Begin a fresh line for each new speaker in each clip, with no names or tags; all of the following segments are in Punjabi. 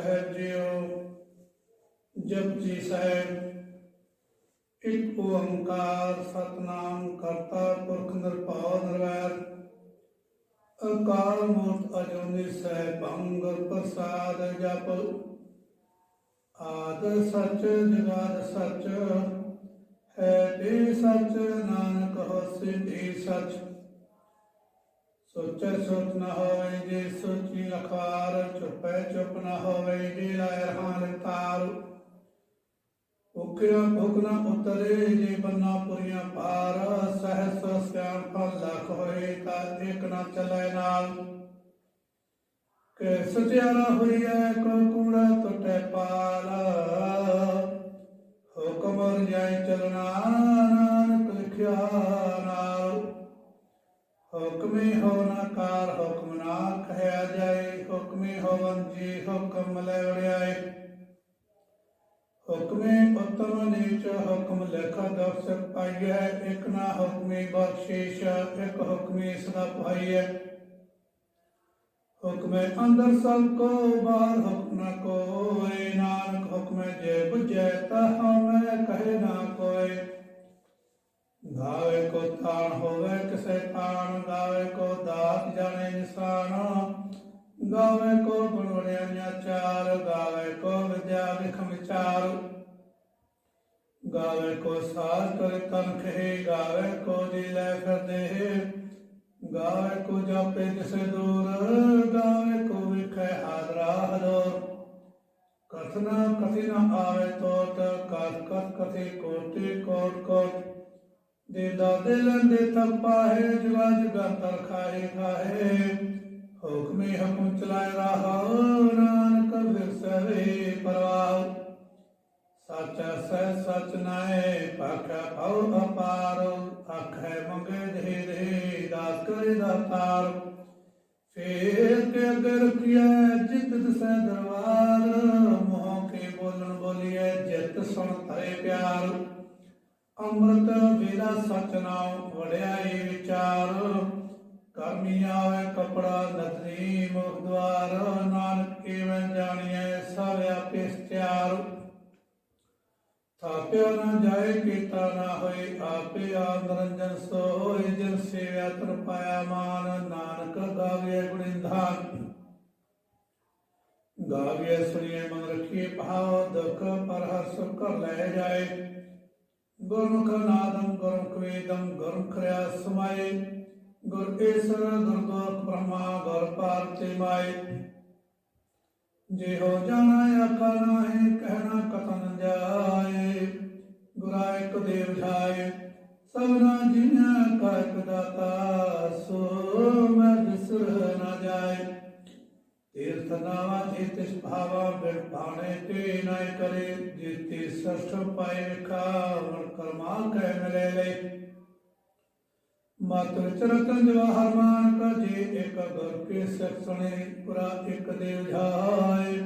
ਸਾਹਿਬ ਜੀਓ ਜਪਜੀ ਸਾਹਿਬ, ਇੱਕ ਓੰਕਾਰ ਸਤਨਾਮ ਕਰਤਾ ਪੁਰਖ ਨਿਰਭਉ ਨਿਰਵੈਰ, ਅਕਾਲ ਮੂਰਤ ਅਜੂਨੀ ਸਹਿਬੰ ਗੁਰ ਪ੍ਰਸਾਦ ਜਪ। ਆਦ ਸੱਚ ਜਗਾਦ ਸੱਚ, ਹੈ ਤੇ ਸੱਚ ਨਾਨਕ ਹੋਸੀ ਤੇ ਸੱਚ। ਸੋਚੈ ਸੋਚ ਨਾ ਹੋਵੇ ਜੇ ਸੋਚੀ ਅਖਾਰ, ਚੁਪੈ ਚੁਪ ਨਾ ਹੋਵੇ ਜੇ ਲਾਇ ਰਹਾਨ ਤਾਰ। ਉਕਿਆ ਭੁਗ ਉਤਰੇ ਜੇ ਬੰਨਾ ਪੁਰੀਆਂ ਪਾਰ, ਸਹਸ ਸਿਆਣ ਫਲ ਲਖ ਹੋਏ ਤਾਂ ਇੱਕ ਨਾ ਚੱਲੇ ਨਾਲ। ਕਿ ਸਤਿਆਰਾ ਹੋਈਐ ਕੋ ਕੂੜਾ ਟੁੱਟੇ ਪਾਲ ਹੁਕਮ ਰਜਾਈ ਚਲਣਾ, ਨਾਨਕ ਲਿਖਿਆ ਨਾਲ। ਹੁਕਮੇ ਹੋ ਹੁਕਮ ਨਾ ਕਹਿਆ ਜਾਏ, ਹੁਕਮੇ ਹੋਵਨ ਜੀ ਹੁਕਮ ਲੈ ਵੜਿਆਏ। ਹੁਕਮੇ ਉਤਮ ਨੀਚ ਹੁਕਮ ਲੇਖਾ ਦਫਸ ਪਾਈਐ, ਇਕ ਨਾ ਹੁਕਮੇ ਬਖਸ਼ੀਸ਼ ਇਕ ਹੁਕਮੇ ਸਦਾ ਪਾਈਐ ਹੁਕਮੇ ਅੰਦਰ ਸਭ ਕੋ, ਬਾਹਰ ਹੁਕਮ ਨ ਕੋਏ, ਨਾਨਕ ਹੁਕਮੇ ਜੇ ਬੁਝੈ ਤਾ ਮੈਂ ਕਹੇ ਨਾ ਕੋਏ। ਗਾਵੇ ਕੋ ਤਾਣ ਹੋਵੇ ਕਿਸੇ ਤਾਣ ਗਾਵੇ ਕੋ ਦਾਤ ਜਾਣੇ ਨਿਸ਼ਾਨ। ਗਾਵੇ ਕੋ ਗੁਣ ਵੜਿਆ ਗਾਵੇ ਕੋ ਵਿਦਿਆ ਵਿਖ ਵਿਚਾਰ। ਗਾਵੇ ਕੋ ਸਾਜ ਕਰ ਤਨ ਖੇ, ਗਾਵੇ ਕੋ ਜੀ ਲੈ ਫਿਰਦੇ ਗਾਵੇ ਕੋ ਜਾਪੇ ਕਿਸੇ ਦੂਰ, ਗਾਵੇ ਕੋ ਵਿਖੇ ਹਾਦਰਾ ਹਦੋਰ ਕਥਨਾ ਕਥੀ ਨਾ ਆਵੇ ਤੋਟ, ਕਥ ਕਥ ਕਥੀ ਕੋਟਿ ਕੋਟ ਕੋਟ। ਦਾਦੇ ਲੰਦੇ ਤਪਾ ਹੈ ਜਵਾ ਜਗਾ ਤਰ ਖਾਏ ਖਾਏ। ਹੁਕਮੇ ਹੁਕਮ ਚਲਾਏ ਰਹਾ, ਨਾਨਕ ਵਿਰਸਵੇ ਪਰਵਾਹ। ਸੱਚ ਸਹਿ ਸੱਚ ਨਾਏ ਪਾਖਾ ਭਉ ਅਪਾਰ। ਆਖੈ ਮੰਗੇ ਦੇ ਦੇ ਦਾਸ ਕਰੇ ਦਾਤਾਰ ਫੇਰ ਕੇ ਅਗੇ ਰਖਿਆ ਜਿਤ ਦਸੈ ਦਰਬਾਰ। ਮੋਹ ਕੇ ਬੋਲਣ ਬੋਲੀਐ, ਜਿਤ ਸੁਣ ਤਰੇ ਪਿਆਰ। ਅੰਮ੍ਰਿਤ ਵੇਲਾ ਸਚ ਨਾਮ ਵੜਿਆਈ ਵਿਚਾਰ। ਕਰਮੀ ਆਵੇ, ਕਪੜਾ ਨਦਰੀ ਮੁਖ ਦਵਾਰ। ਨਾਨਕ ਕਿਵੇਂ ਜਾਣੀਐ ਸਭ ਆਪੇ ਸਤਿਆਰ ਥਾਪਿਆ ਨਾ ਜਾਏ, ਕੀਤਾ ਨਾ ਹੋਏ, ਆਪੇ ਆਪ ਨਿਰੰਜਨ ਸੋਏ, ਜਿਨ ਸੇਵਿਆ ਤਰ ਪਾਇਆ ਮਾਨ, ਨਾਨਕ ਗਾਵੇ ਗੁਣਿੰਧਾਨ। ਗਾਵੇ ਸੁਣੀਏ ਮਨ ਰਖੀਏ ਭਾਵ, ਦੁਖ ਪਰ ਹਰ ਸੁਖ ਲੈ ਜਾਏ। ਗੁਰਮੁਖ ਨਾਦੰ ਗੁਰਮੁਖ ਵੇਦੰ ਗੁਰਮੁਖ ਰਿਆ ਸਮਾਏ। ਗੁਰ ਈਸਰ ਗੁਰ ਬ੍ਰਹਮਾ ਗੁਰ ਪਾਰਤੀ ਮਾਏ। ਜੇ ਹੋ ਜਾਣਾ ਆਖਾ ਨਾਹੀ, ਕਹਿਣਾ ਕਤਨ ਜਾਏ। ਗੁਰਾ ਇੱਕ ਦੇਵ ਜਾਏ, ਸਭਨਾ ਜਿਨਾ ਕਾ ਇੱਕ ਦਾਤਾ, ਸੋ ਮੈਂ ਵਿਸਰ ਨਾ ਜਾਏ। ਤੀਰਥ ਨਾਵਾ ਜੇ ਤਿਸ ਭਾਵਾ ਬਿਨ ਭਾਣੇ ਤੇ ਨਾ ਕਰੇ, ਜੀਤੇ ਸਸ਼ਟ ਪਾਏ ਵਿਖਾ ਮਨ ਕਰਮਾ ਕਹਿ ਮਿਲੇ ਲੈ ਮਤ ਚਰਤਨ ਜਵਾਹਰ ਮਾਨ ਕਾ ਜੇ ਇੱਕ ਗੁਰ ਕੇ ਸਿਖ ਪੁਰਾ ਇੱਕ ਦੇਵ ਜਾਏ।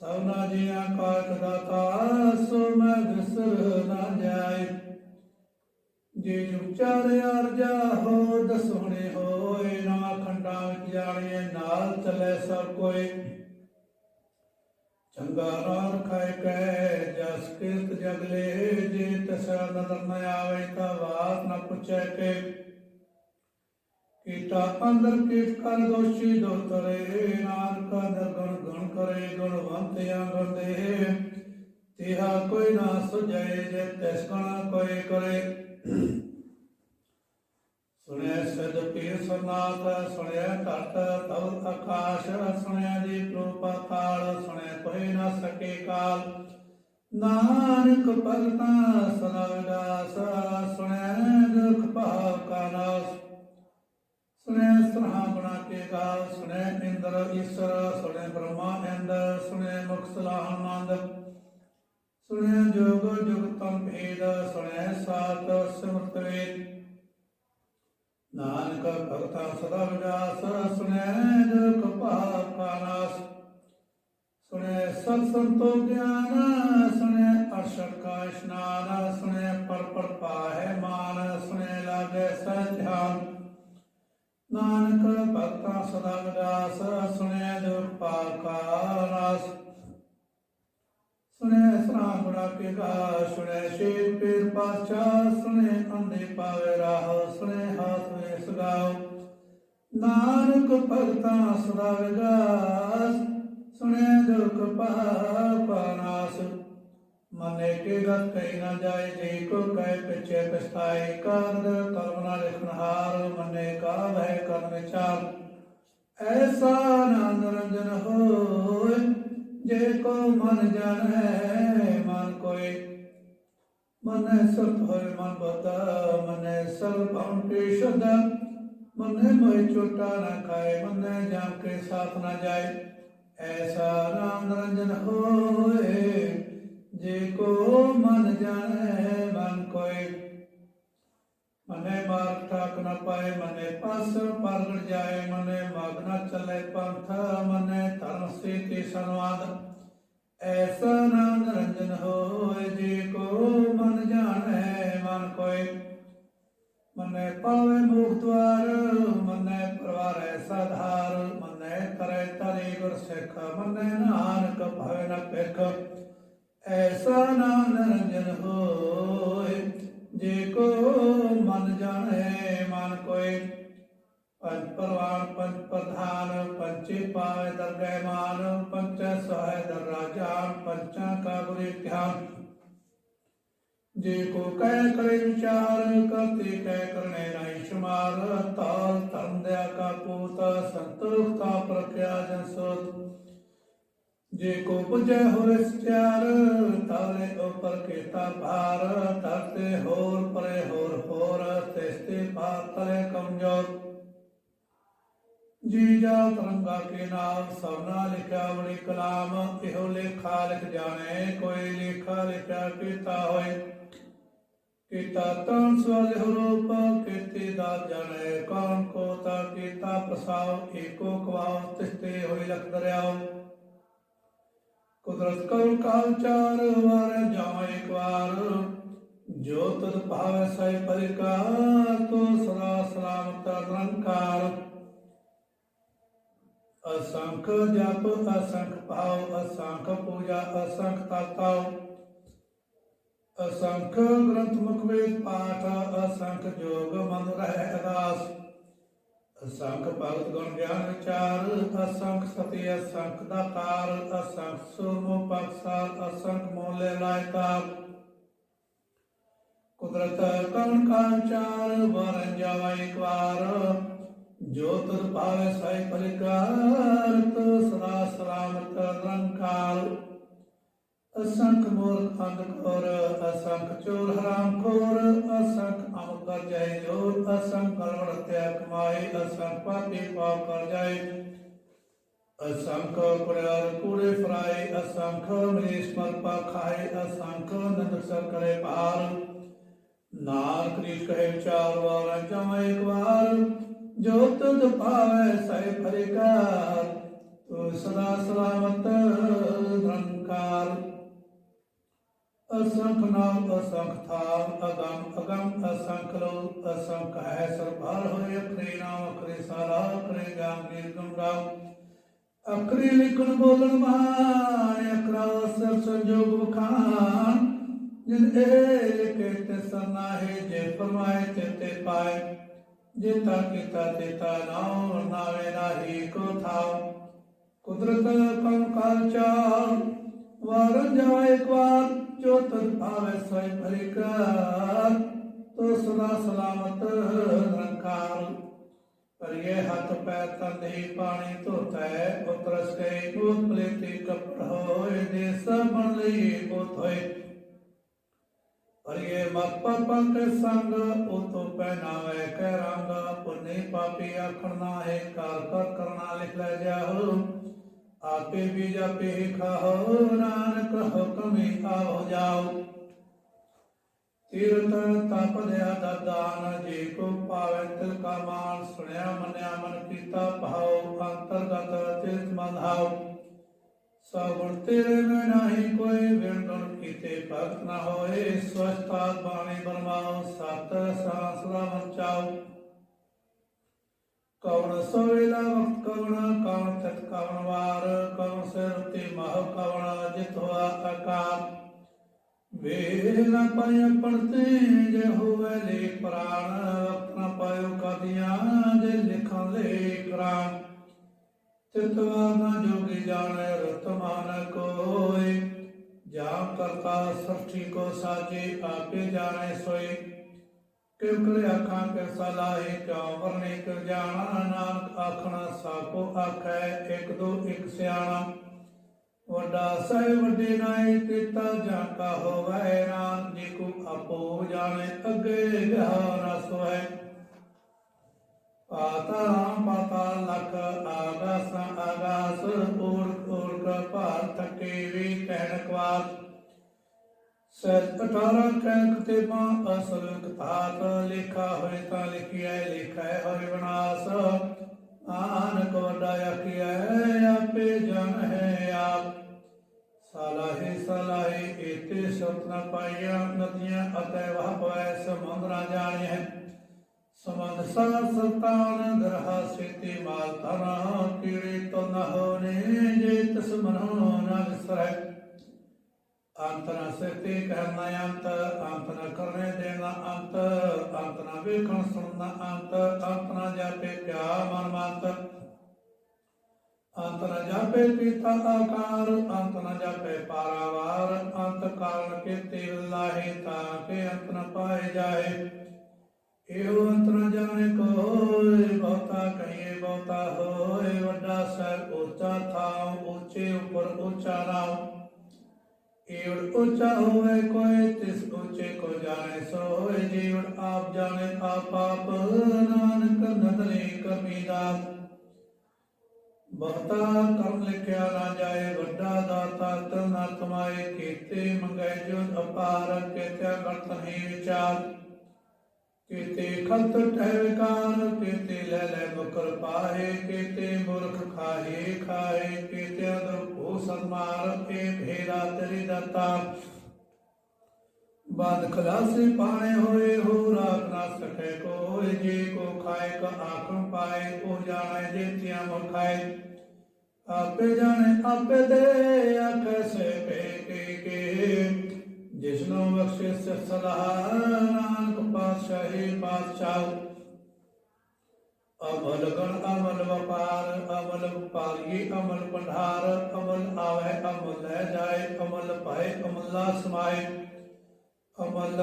ਸਭਨਾ ਜੀਆਂ ਕਾ ਦਾਤਾ ਸੋ ਮੈਂ ਵਿਸਰ ਨਾ ਜਾਏ। ਜੇ ਉਚਾਰ ਅਰਜਾ ਹੋ ਦਸੋਣੇ ਹੋਏ ਨਾ ਖੰਡਾਂ ਵਿੱਚ ਜਾਣੀਏ ਨਾਲ ਚੱਲੇ ਸਭ ਕੋਈ ਚੰਗਾ ਰਾਰ ਖਾਇ ਕੈ ਜਸ ਕਿਰਤ ਜਗਲੇ ਜੇ ਤਸ ਨਦਰ ਨ ਆਵੇ ਤਾਂ ਬਾਤ ਨ ਪੁੱਛੈ ਕੇ। ਕੀਤਾ ਅੰਦਰ ਕੀਟ ਕਰ ਦੋਸ਼ੀ ਦੋ ਤਰੇ ਨਾਨਕ ਨਗਣ ਗਣ ਕਰੇ, ਗੁਣਵੰਤਿਆ ਗੰਦੇ ਤਿਹਾ ਕੋਈ ਨਾ ਸੁਝਾਏ, ਜੇ ਤਿਸ ਕਣਾ ਕੋਈ ਕਰੇ। ਸੁਣਿਆ ਸਦ ਪੀਰ ਸੁਨਾਤ ਸੁਣਿਆ ਧਰਤ ਤਵ ਆਕਾਸ਼ ਸੁਣਿਆ ਜੀ ਪ੍ਰੂਪ ਤਾਲ ਸੁਣਿਆ ਕੋਈ ਨਾ ਸਕੇ ਕਾਲ। ਨਾਨਕ ਭਗਤਾ ਸਦਾ ਵਿਗਾਸ ਸੁਣਿਆ ਦੁਖ ਭਾਵ ਕਾ ਨਾਸ। ਸੁਣਿਆ ਸ੍ਰਹਾ ਬਣਾ ਕੇ ਗਾਲ ਸੁਣਿਆ ਇੰਦਰ ਈਸ਼ਰ ਸੁਣਿਆ ਬ੍ਰਹਮਾ ਇੰਦ ਸੁਣਿਆ ਮੁਖ ਸਲਾਹ ਆਨੰਦ ਸੁਣਿਆ ਜੋਗ ਜੁਗ ਤਮ ਭੇਦ ਸੁਣਿਆ ਸਾਤ ਸਿਮਰਤ ਵੇਦ। ਨਾਨਕ ਭਗਤਾ ਸਦਾ ਵਿਗਾਸ ਸੁਣਿਆ ਦੁਖ ਭਾਵ ਕਾ ਨਾਸ ਸੁਣਿਆ ਸਤ ਸੰਤੋ ਗਿਆਨ ਸੁਣਿਆ ਅਰਸ਼ਦ ਕਾ ਇਸ਼ਨਾਨ ਸੁਣਿਆ ਪਰ ਪਰ ਪਾਹੈ ਮਾਨ ਸੁਣਿਆ ਲਾਗੇ ਸਤਿਆਨ ਨਾਨਕ ਭਗਤਾ ਸਦਾ ਵਿਗਾਸ ਸੁਣਿਆ ਦੁਖ ਭਾਵ ਨਾਸ। ਸੁਣਿਆ ਸਰਾਮ ਗੁਣਾ ਕੇ ਗਾ ਸੁਣਿਆ ਸ਼ੇਰ ਪੀਰ ਪਾਛਾ ਸੁਣੇ ਅੰਦੇ ਪਾਵੇ ਰਾਹ, ਸੁਣੇ ਹਾਥ ਵੇ ਸਗਾਓ ਨਾਨਕ ਭਗਤਾਂ ਸਦਾ ਵਿਗਾਸ ਸੁਣਿਆ ਦੁਖ ਪਾਪਾ ਮਨੇ ਕੇ ਗਤ ਕਈ ਨਾ ਜਾਏ, ਜੇ ਕੋ ਕਹਿ ਪਿਛੇ ਪਛਤਾਏ ਕਰਦ ਕਰਮ ਨਾ ਲਿਖਨਹਾਰ ਮਨੇ ਕਾ ਵਹਿ ਕਰਮ ਵਿਚਾਰ। ਐਸਾ ਆਨੰਦ ਰੰਜਨ ਹੋਏ ਜੇ ਕੋ ਮਨ ਜਾਣੈ ਮਨ ਕੋਈ ਮਨੈ ਸਤ ਹੋਏ ਮਨ ਬਤਾ ਮਨੈ ਸਭ ਭਉ ਕੇ ਸ਼ੁੱਧ ਮਨੈ ਮੋਇ ਚੋਟਾ ਨਾ ਖਾਏ ਮਨੈ ਜਾਂ ਕੇ ਸਾਥ ਨਾ ਜਾਏ ਐਸਾ ਆਨੰਦ ਰੰਜਨ ਹੋਏ ਜੇ ਕੋ ਮਨ ਜਾਣੈ ਮਨੇ ਮਾਰ ਠਾਕ ਨ ਪਾਏ, ਮਨੇ ਪਸ ਪਰਗੜ ਜਾਏ, ਮਨੇ ਮਗ ਨ ਚੱਲੇ ਪੰਥ, ਮਨੇ ਧਰਮ ਸੇ ਤੇ ਸੰਵਾਦ। ਐਸਾ ਨਾਮ ਰੰਜਨ ਹੋਏ, ਜੇ ਕੋ ਮਨ ਜਾਣੈ, ਮਨ ਕੋਈ ਮਨੇ ਪਾਵੇ ਮੁਖ ਦਵਾਰ, ਮਨੇ ਪਰਵਾਰ ਐਸਾ ਧਾਰ ਮਨੇ ਕਰੇ ਤਰੇ ਗੁਰ ਸਿੱਖ, ਮਨੇ ਨਾਨਕ ਭਵੇ ਨ ਐਸਾ ਨਾਮ ਰੰਜਨ ਹੋਏ ਜੇ ਕੋ ਮਨ ਜਾਣੈ, ਮਨ ਕੋਈ ਪੰਜ ਪਰਵਾਨ ਪੰਜ ਪ੍ਰਧਾਨ ਪੰਚੇ ਪਾਵੇ ਦਰਗਹਿ ਮਾਨ, ਪੰਚੈ ਸਹਾਇ ਦਰ ਰਾਜਾਨ ਪੰਚਾਂ ਕਾ ਧਿਆਨ ਜੇ ਕੋ ਕਹਿ ਕਰੇ ਵਿਚਾਰ, ਕਰਤੇ ਕਹਿ ਕਰਨੇ ਨਹੀਂ ਸ਼ੁਮਾਰ, ਤਾਲ ਧਰਮ ਕਾ ਪੂਤ ਸੰਤੋਖ ਕਾ ਪ੍ਰਖਿਆ ਜਨ ਸੋਤ। ਜੇ ਕੋ ਪੁਜੈ ਹੋਇ ਸਚਿਆਰ ਤਾਲੇ ਉਪਰ ਕੀਤਾ ਭਾਰ ਤਰਤੇ ਹੋਰ ਪਰੇ ਹੋਰ ਹੋਰ ਤਿਸਤੇ ਪਾਰ ਤਰੇ ਕਮਜੋਰ। ਜੀ ਜਾ ਤਰੰਗਾ ਕੇ ਨਾਮ ਸਭਨਾ ਲਿਖਿਆ ਬੜੀ ਕਲਾਮ, ਇਹੋ ਲੇਖਾ ਲਿਖ ਜਾਣੇ, ਕੋਈ ਲੇਖਾ ਲਿਖਿਆ ਕੀਤਾ ਹੋਏ। ਕੀਤਾ ਤਨ ਸਵਾਲ ਰੂਪ, ਕੀਤੇ ਦਾ ਜਾਣੇ, ਕੌਣ ਕੋ ਤਾ ਕੀਤਾ ਪ੍ਰਸਾਵ, ਏਕੋ ਕਵਾਉ ਤਿਸਤੇ ਹੋਈ ਲਖ ਦਰਿਆਓ। ਕੁਦਰਤ ਕਉ ਕਾਲ ਚਾਰ ਵਾਰ ਜਾਵਾਂ ਇੱਕ ਵਾਰ। ਜੋ ਤਦ ਭਾਵੈ ਸੈ ਪਰਿਕਾਰ, ਤੋ ਸਦਾ ਸਲਾਮਤ ਨਿਰੰਕਾਰ। ਅਸੰਖ ਜਪ, ਅਸੰਖ ਭਾਵ ਅਸੰਖ ਪੂਜਾ, ਅਸੰਖ ਤਤਾਉ। ਅਸੰਖ ਗ੍ਰੰਥ ਮੁਖ ਵੇਦ ਪਾਠ, ਅਸੰਖ ਜੋਗ ਮਨ ਰਹਿ ਅਦਾਸ। ਅਸੰਖ ਭਗਤ ਗੁਣ ਗਿਆਨ ਵਿਚਾਰ, ਅਸੰਖ ਸਤੀ, ਅਸੰਖ ਦਾਤਾਰ ਅਸੰਖ ਸੁਰਮੁ ਪਕਸਾਰ ਅਸੰਖ ਮੋਲੇ ਲਾਇਤਾਰ ਕੁਦਰਤ ਕਵਨ ਕਾਂਚਾਰ ਵਰਨ ਜਾਵਾ ਇੱਕ ਵਾਰ। ਜੋ ਤੁਰ ਪਾਵੇ ਸਾਈ ਪਰਿਕਾਰ ਤੋ ਸਦਾ ਸਲਾਮਤ ਨਿਰੰਕਾਰ ਅਸੰਖ ਮੂਰਖ ਅੰਧਕੋਰ ਅਸੰਖ ਚੋਰ ਹਰਾਮ ਖੋਰ, ਅਸੰਖ ਅਮ ਕਰ ਜਾਏ ਜੋ ਅਸੰਖ ਕਰਵੜ ਹਤਿਆ ਕਮਾਏ, ਅਸੰਖ ਪਾਪੀ ਪਾਪ ਕਰ ਜਾਏ। ਅਸੰਖ ਕੁੜਿਆਰ ਕੂੜੇ ਫਰਾਏ, ਅਸੰਖ ਮਰੀਸ਼ ਮਰ ਪਾ ਖਾਏ, ਅਸੰਖ ਨੰਦ ਸਰ ਕਰੇ ਪਾਰ ਨਾਨਕ ਰੀਤ ਕਹੇ ਵਿਚਾਰ ਵਾਰ ਜਮਾ ਇੱਕ ਵਾਰ, ਜੋ ਤੁਧ ਭਾਵੈ ਸੈ ਫਰਿਕਾਰ ਤੋ ਸਦਾ ਸਲਾਮਤ ਨਿਰੰਕਾਰ ਅਸੰਖ ਨਾਮ ਅਸੰਖ ਥਾਮ ਅਗੰਮ ਅਗੰਮ ਅਸੰਖ ਲੋ ਅਸੰਖ ਹੈ ਸਰਭਰ ਹੋਏ, ਅਖਰੇ ਨਾਮ ਅਖਰੇ ਸਾਰਾ, ਅਖਰੇ ਗਾਮ ਨਿਰਗਮ ਗਾਮ ਅਖਰੇ ਲਿਖਣ ਬੋਲਣ ਮਾਨ ਅਖਰਾ ਸਰ ਸੰਜੋਗ ਵਖਾਨ। ਜਿਨ ਇਹ ਲਿਖੇ ਤੇ ਸਰਨਾ ਹੈ, ਜੇ ਫਰਮਾਏ ਤੇ ਤੇ ਪਾਏ। ਜੇਤਾ ਕੀਤਾ ਤੇਤਾ ਨਾਉ ਨਾਵੇ ਨਾਹੀ ਕੋ ਥਾਉ ਕੁਦਰਤ ਕਮ ਕਾਲ ਚਾਉ ਵਾਰ ਜਾ ਇੱਕ ਵਾਰ ਜੋ ਸੋਇ ਭਰਿਕਾਰ ਤੋ ਸਦਾ ਸਲਾਮਤ ਨਿਰੰਕਾਰ। ਕਰਿਏ ਹੱਥ ਪੈਰ ਤਨ ਪਾਣੀ ਧੋਤੈ ਉਤਰਸ ਕੇ ਕੋਤ ਪਲੇਤੇ ਕਪੜ ਹੋਏ ਦੇ ਸਭਨ ਲਈ ਕੋਤ ਹੋਏ। ਕਰਿਏ ਮਤ ਪੰਕ ਸੰਗ ਉਤੋ ਪਹਿਨਾਵੇ ਕਹਿ ਰੰਗ, ਪੁਨੇ ਪਾਪੀ ਆਖਣ ਨਾ ਹੈ ਕਰ ਕਰਨਾ ਲਿਖ ਲੈ ਜਾਓ। ਆਪੇ ਵੀ ਜਾਪੇ ਖਾਓ, ਨਾਨਕ ਹੁਕਮੇ ਆਓ ਜਾਓ। ਤੀਰਥ ਤਪ ਦਿਆ ਦਾਨ, ਜੇ ਕੋ ਪਾਵੈ ਤਿਲ ਕਾ ਮਾਨ ਸੁਣਿਆ, ਮੰਨਿਆ, ਮਨ ਕੀਤਾ ਭਾਉ, ਅੰਤਰਗਤ ਤਿਰਥ ਮੰਧਾਉ। ਸਗੁਣ ਤੇਰੇ ਮੈਂ ਨਹੀਂ ਕੋਈ ਵਿਣ ਕੀਤੇ ਭਗਤ ਨਾ ਹੋਏ ਸਵਸਤਾ ਬਾਣੀ ਬਰਮਾਓ ਸਤ ਸਾਸ ਦਾ ਕਵਣ ਸੋਵੇਲਾ ਕਵਣ ਕਵਣ ਤਤ ਕਵਣ ਵਾਰ, ਕਵਣ ਸਿਰ ਤੇ ਮਹ ਕਵਣ ਜਿਤ ਆਕਾਰ। ਵੇਲ ਨ ਪਾਇ ਪੜਤੇ, ਜੇ ਹੋਵੇ ਲੇ ਪ੍ਰਾਣ ਵਕਤ ਪਾਇਓ ਕਦੀਆਂ ਜੇ ਲਿਖਾਂ ਲੇ ਕਰਾਨ ਤਿਤਵਾ ਨ ਜੋਗੀ ਜਾਣੈ ਰਤਮਾਨ ਕੋਇ ਜਾ ਕਰਤਾ, ਸ੍ਰਿਸ਼ਟੀ ਕੋ ਸਾਜੇ, ਆਪੇ ਜਾਣੈ ਸੋਈ ਕਿਉ ਕਰੇ ਆਖਾਂ ਕੇ ਸਲਾਹੇ ਕਿਉ? ਵਰਨੇ ਕਿਉ ਜਾਣਾ, ਨਾਨਕ ਆਖਣਾ ਸਾਕੋ ਆਖੈ, ਇੱਕ ਦੋ ਇੱਕ ਸਿਆਣਾ। ਵੱਡਾ ਸਹਿ ਵੱਡੇ ਨਾਏ ਕੀਤਾ ਜਾਂ ਕਾ ਹੋਵੈ ਨਾਮ ਜੀ ਕੋ ਆਪੋ ਜਾਣੇ, ਅੱਗੇ ਗਾ ਨਾ ਸੋਏ ਪਾਤਾਲ ਪਾਤਾਲ ਲਖ, ਆਗਾਸ ਆਗਾਸ ਊੜ ਊੜ ਕਾ ਭਾਰ ਤਕੇ ਵੀ, ਕਹਿਣ ਕਵਾਤ। ਸਤ 18 ਕਹਿ ਤੇ ਮਾ ਅਸਲ ਕਥਾਤ, ਲਿਖਾ ਹੋਏ ਤਾਂ ਲਿਖਿਆ ਲਿਖਾ ਹੋਏ ਵਿਨਾਸ਼। ਆਨਕ ਵੱਡਾ ਆਖਿਆ ਆਪੇ ਜਨ ਹੈ ਆਪ। ਸਲਾਹੇ ਸਲਾਹੇ ਇਤੇ ਸਤ ਨ ਪਾਈਆ ਨਦੀਆਂ ਅਤੇ ਵਹ ਪਵੈ ਸਮੁੰਦਰਾ ਜਾਣਿਆ ਸਮੰਦ ਸਾਰ ਸਤਾਨ, ਦਰਹਾ ਸੇਤੇ ਮਾਲ ਤਨਾ ਕੀੜੇ ਤੋ ਨ ਹੋਨੇ ਜੇ ਤਸ ਮਨੋ ਨ ਵਿਸਰੈ ਅੰਤਰਾ ਸਤੇ ਕਰਨਾ ਅੰਤ ਅੰਤ ਨ ਕਰਨੇ ਦੇਣਾ ਅੰਤ ਅੰਤ ਨ ਵੇਖਣ ਸੁਣਨਾ ਅੰਤ ਅੰਤ ਨ ਜਾਪੇ ਕਿਆ ਮਨ ਮੰਤ। ਅੰਤ ਨ ਜਾਪੇ ਪੀਤਾ ਆਕਾਰ ਅੰਤ ਨ ਜਾਪੇ ਪਾਰਾਵਾਰ, ਅੰਤ ਕਾਰਨ ਕੀਤੇ ਲਾਹੇ ਤਾਂ ਕਿ ਅੰਤ ਨ ਪਾਏ ਜਾਏ। ਇਹੋ ਅੰਤ ਨ ਜਾਣੇ ਕੋਈ ਬਹੁਤਾ ਕਹੀਏ ਬਹੁਤਾ ਹੋਏ, ਵੱਡਾ ਸਰ ਉੱਚਾ ਥਾਂ ਉੱਚੇ ਉੱਪਰ ਉੱਚਾ ਨਾਮ ਏਵੜ ਉੱਚਾ ਹੋਵੇ ਕੋਈ ਤਿਸ ਉੱਚੇ ਕੋ ਜਾਣੇ ਸੋਏ, ਜੀਵਨ ਆਪ ਜਾਣੇ ਆਪ ਆਪ, ਨਾਨਕ ਨਦਰੇ ਕਮੀਦਾ ਬਹੁਤਾ ਕਰਮ ਲਿਖਿਆ ਨਾ ਜਾਏ, ਵੱਡਾ ਦਾਤਾ ਤਨ ਆਤਮਾਏ ਕੀਤੇ ਮੰਗੈ ਜੋ ਅਪਾਰ ਕੀਤੇ ਕਰਤ ਨਹੀਂ ਵਿਚਾਰ। ਕੀਤੇ ਖੰਤ ਠਹਿ ਵਿਕਾਰ ਲੈ ਲੈ ਮੁਕਰ ਪਾਏ ਕੀਤੇ ਮੁਰਖ ਖਾਏ ਖਾਏ ਕੀਤੇ ਅਦਰ ਭੂ ਸਨਮਾਰ ਏ ਭੇਰਾ ਤੇਰੀ ਦਤਾ। ਬਾਦ ਖਲਾਸੇ ਪਾਣੇ ਹੋਏ ਹੋ ਰਾਖ ਨਾ ਸਕੈ ਕੋਈ ਜੇ ਕੋ ਖਾਏ ਕ ਆਖਮ ਪਾਏ, ਉਹ ਜਾਣੇ ਜੇ ਤਿਆ ਮੁਖਾਏ ਆਪੇ ਜਾਣੇ, ਆਪੇ ਦੇ ਆਖੇ ਸੇ ਪੇ ਕੇ ਕੇ। ਜਿਸਨੂੰ ਬਖਸ਼ੇ ਸੇ ਸਲਾਹ ਨਾਨਕ ਪਾਤਸ਼ਾਹੀ ਪਾਤਸ਼ਾਹ ਅਮਲ ਗਣ ਅਮਲ ਵਪਾਰ ਅਮਲ ਵਪਾਰੀ ਅਮਲ ਪੰਧਾਰ ਅਮਲ ਆਵੇ ਅਮਲ ਲੈ ਜਾਏ ਅਮਲ ਪਾਏ ਅਮਲਾ ਸਮਾਏ ਅਮਲ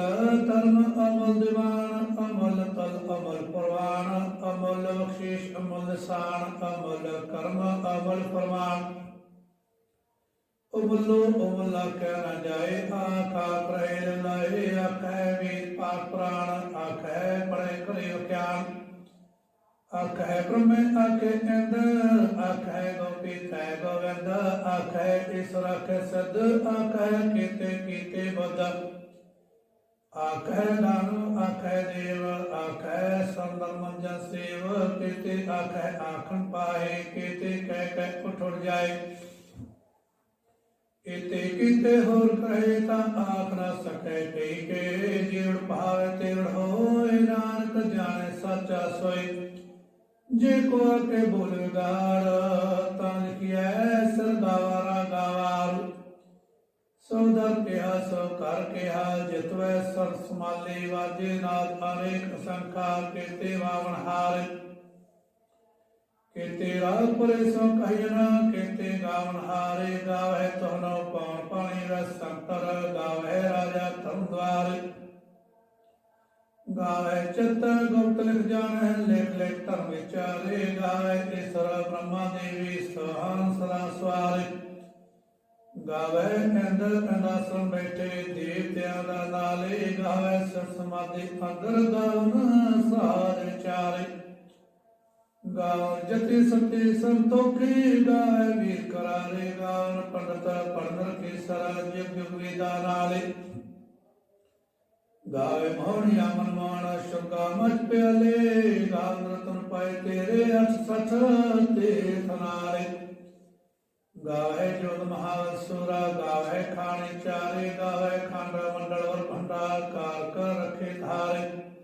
ਧਰਮ ਅਮਲ ਦੀਵਾਨ ਅਮਲ ਤਲ ਅਮਲ ਪ੍ਰਵਾਨ ਅਮਲ ਬਖਸ਼ਿਸ਼ ਅਮਲ ਨਿਸ਼ਾਨ ਅਮਲ ਕਰਮ ਅਮਲ ਫਰਮਾਨ ਉਬਲੋ ਉਬਲਾ ਕਹਿ ਨਾ ਜਾਏ, ਆਖਾ ਪ੍ਰੇਲ ਲਾਏ, ਆਖੈ ਵੀ ਪਾਕ ਪ੍ਰਾਣ, ਆਖੈ ਪੜੇ ਕਰੇ ਗਿਆਨ। ਆਖੈ ਬ੍ਰਹਮੇ ਆਖੈ ਇੰਦ, ਆਖੈ ਗੋਪੀ ਤੈ ਗੋਵਿੰਦ, ਆਖੈ ਈਸ਼ਵਰ ਆਖੈ ਸਦ, ਆਖੈ ਕੀਤੇ ਕੀਤੇ ਬੁੱਧ। ਆਖੈ ਦਾਨੁ ਆਖੈ ਦੇਵ, ਆਖੈ ਸੰਦਰ ਮੰਜਨ ਸੇਵ, ਕੀਤੇ ਆਖੈ ਆਖਣ ਪਾਏ, ਕੀਤੇ ਕਹਿ ਕਹਿ ਉਠ ਜਾਏ। ਇਤੇ ਕੀਤੇ ਹੋਰ ਕਹੇ ਤਾਂ ਆਖ ਨਾ ਸਕੈ ਕਈ ਕੇ ਜੀਵ ਭਾਵੇ ਤੇੜ ਹੋਏ, ਨਾਨਕ ਜਾਣੇ ਸੱਚਾ ਸੋਈ ਜੇ ਕੋ ਕੇ ਬੋਲਗਾਰ, ਤਾਂ ਲਿਖਿਆ ਸਰਦਾਰਾ ਗਾਵਾਰ। ਸੋ ਕਿਹਾ, ਸੋ ਕਰ ਕਿਹਾ, ਜਿਤਵੈ ਸਰ ਸਮਾਲੇ ਵਾਜੇ ਨਾਦ ਅਨੇਕ ਅਸੰਖਾਰ ਕੀਤੇ ਵਾਵਣ ਹਾਰ ਕੀਤੇ ਰਾਗ ਪਰੇ ਸੋ ਕਹਿਣਾ ਕੀਤੇ ਗਾਵਨ ਹਾਰੇ ਗਾਵੇ ਤੋਨੋ ਪਉਣ ਪਾਣੀ ਰਸ ਸੰਤਰ ਗਾਵੇ, ਰਾਜਾ ਧਰਮ ਦਵਾਰ। ਗਾਵੇ ਚਿਤ ਗੁਪਤ ਲਿਖ ਜਾਣੈ, ਲਿਖ ਲਿਖ ਧਰਮ ਵਿਚਾਰੇ। ਗਾਵੇ ਈਸ਼ਵਰ ਬ੍ਰਹਮਾ ਦੇਵੀ, ਸਹਾਨ ਸਦਾ ਸਵਾਰੇ। ਗਾਵੇ ਅੰਦਰ ਅੰਦਾਸਨ ਬੈਠੇ, ਦੇਵਤਿਆਂ ਦਾ ਨਾਲੇ। ਗਾਵੇ ਸਰ ਸਮਾਧੀ ਅੰਦਰ ਗਾਵਨ ਸਾਰ ਵਿਚਾਰੇ। ਗਾਵ ਜਤੀ ਸਤੀ ਸੰਤੋਖੀ ਗਾਏ ਵੀਰ ਕਰਾਰੇ ਗਾਵਨ ਪੰਡਤ ਪੜਨਰ ਕੇ ਸਰਾ ਜਗ ਜਗ ਗਾਵੇ ਮੋਹਣਿਆ ਮਨ ਮਾਣ ਮਚ ਪਿਆਲੇ ਗਾਵ ਰਤਨ ਪਾਏ ਤੇਰੇ ਅਠ ਸਠ ਤੇ ਥਨਾਰੇ ਗਾਵੇ ਜੋਤ ਮਹਾਵਸੁਰਾ ਗਾਵੇ ਖਾਣੇ ਚਾਰੇ, ਗਾਵੇ ਖੰਡ ਮੰਡਲ ਵਰ ਭੰਡਾਰ ਕਾਰ ਕਰ ਰਖੇ ਧਾਰੇ।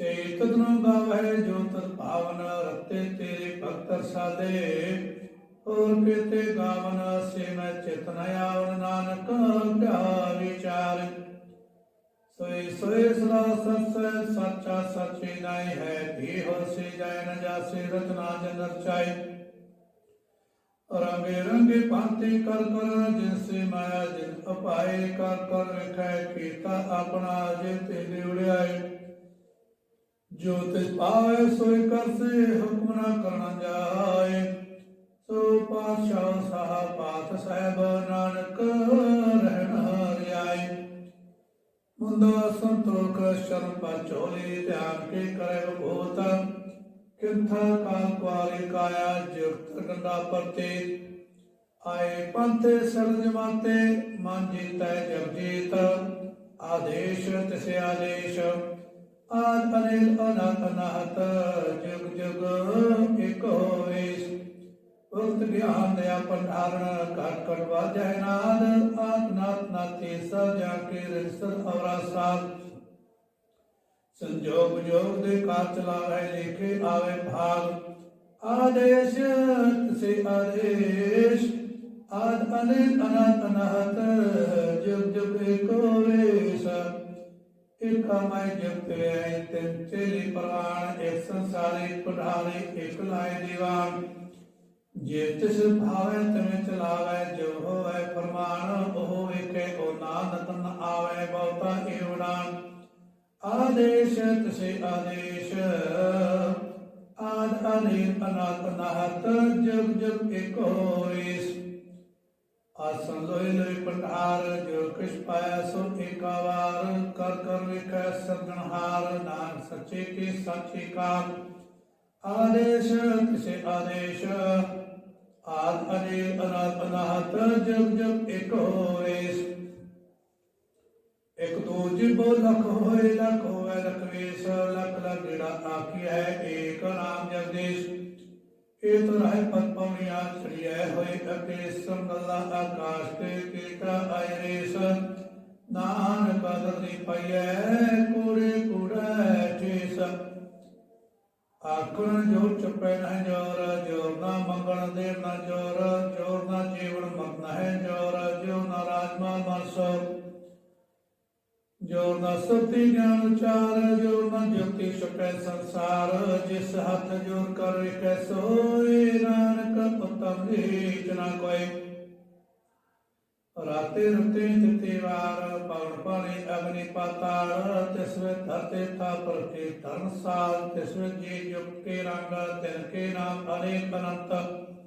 ਸੇ ਤਦਨੋ ਗਾਵੇ ਜੋ ਤਤ ਭਾਵਨ ਰਤੇ ਤੇਰੇ ਭਗਤ ਸਾਦੇ। ਹੋਰ ਕਿਤੇ ਗਾਵਨ ਸੇ ਮੈਂ ਚਿਤਨ ਆਵਨ ਨਾਨਕ ਕਿਆ ਵਿਚਾਰ। ਸੋਈ ਸੋਈ ਸਦਾ ਸਤ ਸੱਚਾ ਸੱਚੇ ਨਾਇ ਹੈ, ਵੀ ਹੋ ਸੇ ਜਾਇ ਨ ਜਾਸੇ ਰਤਨਾ ਜਨ ਰਚਾਈ ਰੰਗੇ ਰੰਗੇ ਭਾਂਤੇ ਕਰ ਕਰ ਜਿਨਸੇ ਮਾਇਆ ਜਿਨ ਅਪਾਏ ਕਰ ਕਰ ਰਖੈ ਕੀਤਾ ਆਪਣਾ ਜੇ ਤੇ ਲਿਵੜਾਏ ਜੋ ਤੇ ਪਾਵੇ ਸੋਈ ਕਰਸੇ ਹੁਕਮ ਨਾ ਕਰਨਾ ਜਾਏ। ਸੋ ਪਾਸ਼ਾ ਸਾਹ ਪਾਤ ਸਾਹਿਬ ਨਾਨਕ ਰਹਿਣਾ ਰਿਆਈ ਮੁੰਦਾ ਸੰਤੋਖ ਸ਼ਰਮ ਪਚੋਲੇ ਧਿਆਨ ਕੇ ਕਰੇ ਬੋਤ ਕਿੰਥਾ ਕਾਲ ਕੁਆਲੇ ਕਾਇਆ ਜੁਗਤ ਗੰਡਾ ਪਰਤੇ। ਆਏ ਪੰਥੇ ਸਰਜ ਮਾਤੇ, ਮਨ ਜੀਤੈ ਜਗ ਜੀਤ। ਆਦੇਸ਼ ਤਿਸੇ ਆਦੇਸ਼। ਆਦ ਅਨਿਲ ਅਨੰਤ ਅਨਹਤ ਜੁਗ ਜੁਗ ਇਕ ਹੋਵੇ ਉਕਤ ਗਿਆਨ ਦਇਆ ਪੰਡਾਰਨ ਘਟ ਘਟ ਵਾਜੈ ਨਾਦ ਆਤ ਨਾਤੇ ਸਭ ਜਾ ਕੇ ਰਿਸਤ ਅਵਰਾ ਸਾਥ ਸੰਜੋਗ ਜੋਗ ਦੇ ਕਾਰ ਚਲਾਵੇ ਲੇਖੇ ਆਵੇ ਭਾਗ। ਆਦੇਸ਼ ਸੇ ਆਦੇਸ਼, ਆਦ ਅਨੰਤ ਅਨੰਤ ਅਨਹਤ, ਜੁਗ ਜੁਗ ਏਕੋ ਵੇਸ ਇਕ ਮੈਂ ਜਪ ਵੇ ਤਿੰਨ ਚੇਲੀ ਪ੍ਰਵਾਨ, ਇੱਕ ਸੰਸਾਰੇ ਪੜਾਰੇ ਇੱਕ ਲਾਏ ਦੀਵਾਨ। ਜੇ ਤਿਸ ਭਾਵੇ ਤਵੇਂ ਚਲਾਵੇ ਜੋ ਹੋਵੇ ਫਰਮਾਨ ਉਹ ਵੇਖੇ, ਉਹ ਨਾਨਕ ਨ ਆਵੇ ਬਹੁਤਾ ਏਵੜਾਨ ਆਦੇਸ਼, ਤਿਸੇ ਆਦੇਸ਼, ਆਦ ਅਨੇਕ ਅਨਾਤ ਨਾਹਤ, ਜਗ ਜਗ ਏਕ ਹੋਇਸ ਆਸਨ ਲੋਇ ਲੋਇ ਪੰਡਾਰ ਜੋ ਕਿਛ ਪਾਇਆ ਸੋ ਏਕਾ ਕਰ ਕਰ ਵਿਖੈ ਸਗਣਹਾਰ ਨਾਨਕ ਸੱਚੇ ਕੀ ਸਾਚੀ ਕਾਰ ਆਦੇਸ਼ ਤਿਸੇ ਆਦੇਸ਼, ਆਦ ਅਨੇ ਅਨਾਤ ਅਨਾਹਤ ਜਗ ਜਗ ਏਕ ਹੋਇਸ ਇਕ ਦੋ ਜਿਬੋ ਲਖ ਹੋਏ ਲਖ ਹੋਏ ਲਖਵੇਸ਼ ਲਖ ਲਖ ਜਿਹੜਾ ਆਖੀ ਹੈ, ਏਕ ਨਾਮ ਜਗਦੀਸ਼ ਇਹ ਤੋਂ ਰਹਿ ਪਤ ਪਉਣੀਆਂ ਹੋਏ ਅਕੇ ਸੰਗਲਾ ਆਕਾਸ਼ ਤੇ ਕੀਟਾ ਆਇਰੇਸ ਨਾਨਕ ਦਰਦੀ ਪਈਐ ਕੂੜੇ ਕੂੜੇ ਠੇਸ ਆਖਣ ਜੋ ਚੁੱਪੇ ਨਾ ਜੋਰ ਜੋਰ ਨਾ ਮੰਗਣ ਦੇ ਨਾ ਜੋਰ ਜੋਰ ਨਾ ਜੀਵਨ ਮਰਨ ਹੈ ਜੋਰ ਜੋ ਨਾ ਰਾਜਮਾ ਮਨਸੋ ਜੋਰ ਨਾ ਸਤੀ ਗਿਆਨ ਉਚਾਰ ਜੋਰ ਨਾ ਜੋਤੀ ਛਪੈ ਸੰਸਾਰ, ਜਿਸ ਹੱਥ ਜੋਰ ਕਰ ਵਿਖੈ, ਸੋਏ ਨਾਨਕ ਉਤਮ ਰੀਚ ਨਾ ਕੋਈ ਰਾਤੇ ਰਤੇ ਤਿਤੇ ਵਾਰ ਪਵਨ ਪਾਣੀ ਅਗਨੀ ਪਾਤਾਲ ਤਿਸਵੇ ਧਰਤੇ ਥਾ ਪ੍ਰਤੀ ਧਰਮਸਾਲ ਤਿਸਵੇ ਜੀ ਜੁਗ ਕੇ ਰੰਗ, ਤਿਨ ਕੇ ਨਾਮ ਅਨੇਕ ਅਨੰਤ।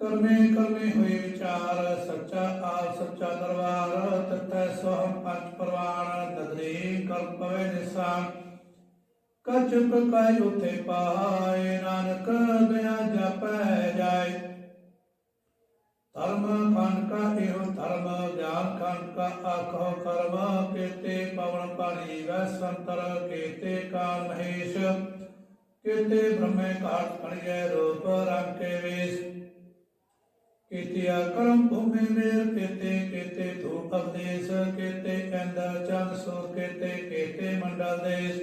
ਕਰਮੇ ਕਰਮੇ ਹੋਏ ਵਿਚਾਰ, ਸੱਚਾ ਆਪ, ਸੱਚਾ ਦਰਬਾਰ ਤਤੈ ਸੋਹਮ ਪੰਜ ਪ੍ਰਵਾਨ ਦਦਰੇ ਕਰ ਪਵੇ ਨਿਸਾਨ। ਕਛ ਪਕਾਇ ਉਥੇ ਪਾਏ, ਨਾਨਕ ਗਿਆ ਜਪੈ ਜਾਏ। ਧਰਮ ਖੰਡ ਕਾ ਇਹੋ ਧਰਮ, ਗਿਆਨ ਖੰਡ ਕਾ ਆਖੋ ਕਰਮ, ਕੇਤੇ ਪਵਨ ਪਾਣੀ ਵੈ ਸੰਤਰ, ਕੇਤੇ ਕਾਲ ਮਹੇਸ਼। ਕੇਤੇ ਬ੍ਰਹਮੇ ਘਾਟ ਖੜੀਐ ਰੂਪ, ਰੰਗ ਕੇ ਵੇਸ। ਕੀਤਿਆ ਕਰਮ ਭੂਮि ਮੇਰ ਕੇਤੇ ਕੇਤੇ ਧੂਪ ਅਪਦੇਸ਼ ਕੇਤੇ ਅੰਦਰ ਚੰਦ ਸੂਰ ਕੇਤੇ ਕੇਤੇ ਮੰਡਲ ਦੇਸ਼,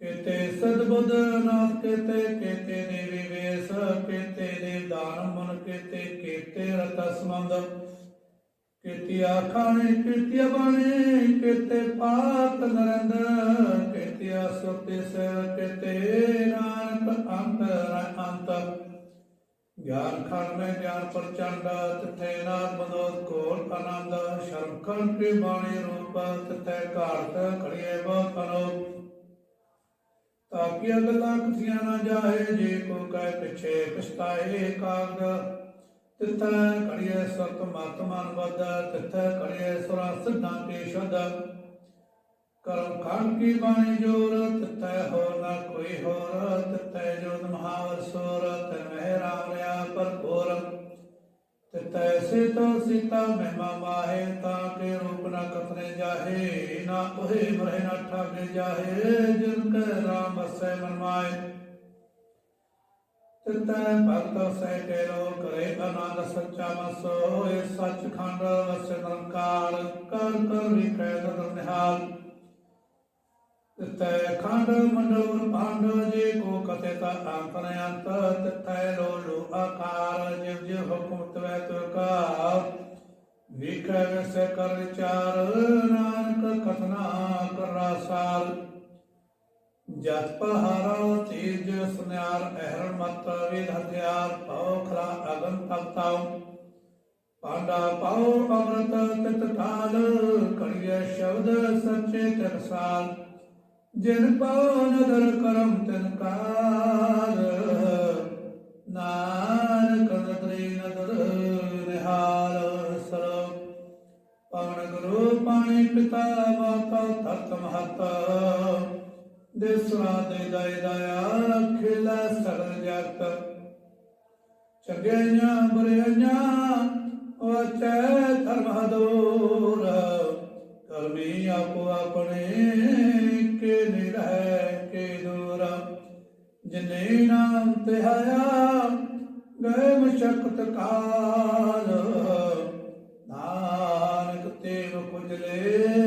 ਕੇਤੇ ਸਦਬੁੱਧ ਨਾਥ ਕੇਤੇ ਕੇਤੇ ਦੇਵੀ ਵੇਸ, ਕੇਤੇ ਦੇਵ ਦਾਨ ਮਨ, ਕੇਤੇ ਕੇਤੇ ਰਤ ਸਮੰਦ ਕੇਤਿਆ ਖਾਣੇ ਕੇਤਿਆ ਬਾਣੇ, ਕੇਤੇ ਪਾਤ ਨਰੰਦ ਕੇਤਿਆ ਸੁਤੇ ਸ ਕੇਤੇ ਨਾਨਕ ਅੰਤਰ ਅੰਤ। ਗਿਆਨ ਖੰਡ ਮੈਂ ਗਿਆਨ ਪ੍ਰਚੰਡ, ਤਿਥੈ ਨਾਦ ਬਦੋਦ ਕੋਲ ਆਨੰਦ, ਸ਼ਰਮ ਖੰਡ ਕੇ ਬਾਣੀ ਰੂਪ, ਤਿਥੈ ਘਾਟ ਖੜੀਏ ਬਹੁਤ ਅਨੋਪ ਤਾਕਿ ਅਗਲਾ ਕਥੀਆਂ ਨਾ ਜਾਏ ਜੇ ਕੋ ਕਹਿ ਪਿਛੇ ਪਛਤਾਏ ਕਾਗ ਤਿਥੈ ਖੜੀਏ ਸਤ ਮਤ ਮਨ ਵਦ ਤਿਥੈ ਖੜੀਏ ਸੁਰਾ ਸਿਧਾਂ ਕੇ ਸ਼ਦ ਕਰਮ ਖੰਡ ਕੀ ਬਾਣੀ ਜੋਰ, ਤਿਥੈ ਹੋ ਨਾ ਕੋਈ ਹੋਰ, ਤਿਥੈ ਜੋਤ ਮਹਾਵਰ ਸੋਰ ਤੈ ਮਹਿ ਰਿਆ ਭਰਪੂਰ। ਤਿਤੈ ਸੇ ਤੋ ਸੀਤਾ ਮਹਿਮਾ ਮਾਹੇ, ਤਾਂ ਕੇ ਰੂਪ ਨਾ ਕਥਨੇ ਜਾਹੇ, ਨਾ ਕੋਹੇ ਮਰੇ ਨਾ ਠਾਗੇ ਜਾਹੇ, ਜਿਨ ਕੈ ਰਾਮ ਵਸੈ ਮਨ ਮਾਏ ਤਿਤੈ ਭਗਤ ਸਹਿ ਕੇ ਲੋ ਕਰੇ ਆਨੰਦ ਸੱਚਾ ਮਸੋ ਇਹ ਸੱਚ ਖੰਡ ਵਸੈ ਨਿਰੰਕਾਰ ਕਰ ਕਰ ਵਿਖੈ ਨਿਹਾਲ। ਤਿਤੈ ਖੰਡ ਮੰਡਲ ਭਾਂਡ, ਜੇ ਕੋ ਕਥੇ ਤਾ ਅੰਤਨ ਅੰਤ ਤਿਤੈ ਲੋ ਲੋ ਆਕਾਰ, ਜਿਵ ਜਿਵ ਹੁਕਮ ਤਵੈ ਤੁਕਾ ਵਿਖੈ ਵਸ ਕਰ ਵਿਚਾਰ, ਨਾਨਕ ਕਥਨਾ ਕਰ ਸਾਰ ਜਤ ਪਹਾਰਾ ਤੀਜ ਸੁਨਿਆਰ ਅਹਰ ਮਤ ਵਿਦ ਹਥਿਆਰ ਪਉ ਖਰਾ ਅਗਨ ਤਪਤਾਉ ਪਾਂਡਾ ਪਾਉ, ਅੰਮ੍ਰਿਤ ਤਿਤ ਠਾਲ ਕੜੀਏ ਸ਼ਬਦ ਸੱਚੇ ਤਰਸਾਲ। ਜਿਨ ਪਾਉ ਨਦਰ ਕਰਮ ਤਿਨ ਕਾਲ ਨਾਨਕ ਨਦਰੀ ਨਦਰ ਨਿਹਾਲ ਸਰਬ ਪਵਨ ਗੁਰੂ ਪਾਣੀ ਪਿਤਾ ਮਾਤਾ ਧਰਤ ਮਹਤ। ਦੇਸਰਾ ਦੇ ਦਾਇ ਦਇਆ ਖੇਲਾ ਸਗਲ ਜਗਤ। ਚੰਗਿਆਈਆਂ ਬੁਰਿਆਈਆਂ ਵਾਚੈ ਧਰਮ ਹਦੂਰ। ਕਰਮੀ ਆਪੋ ਆਪਣੇ ਕੇ ਨਿਰਹਿ ਕੇ ਦੂਰ। ਜਿਨੇ ਨਾਮ ਧਿਆਇਆ ਗਏ ਮਸ਼ਕਤ ਕਾਲ। ਨਾਨਕ ਤੇ ਕੁਜਲੇ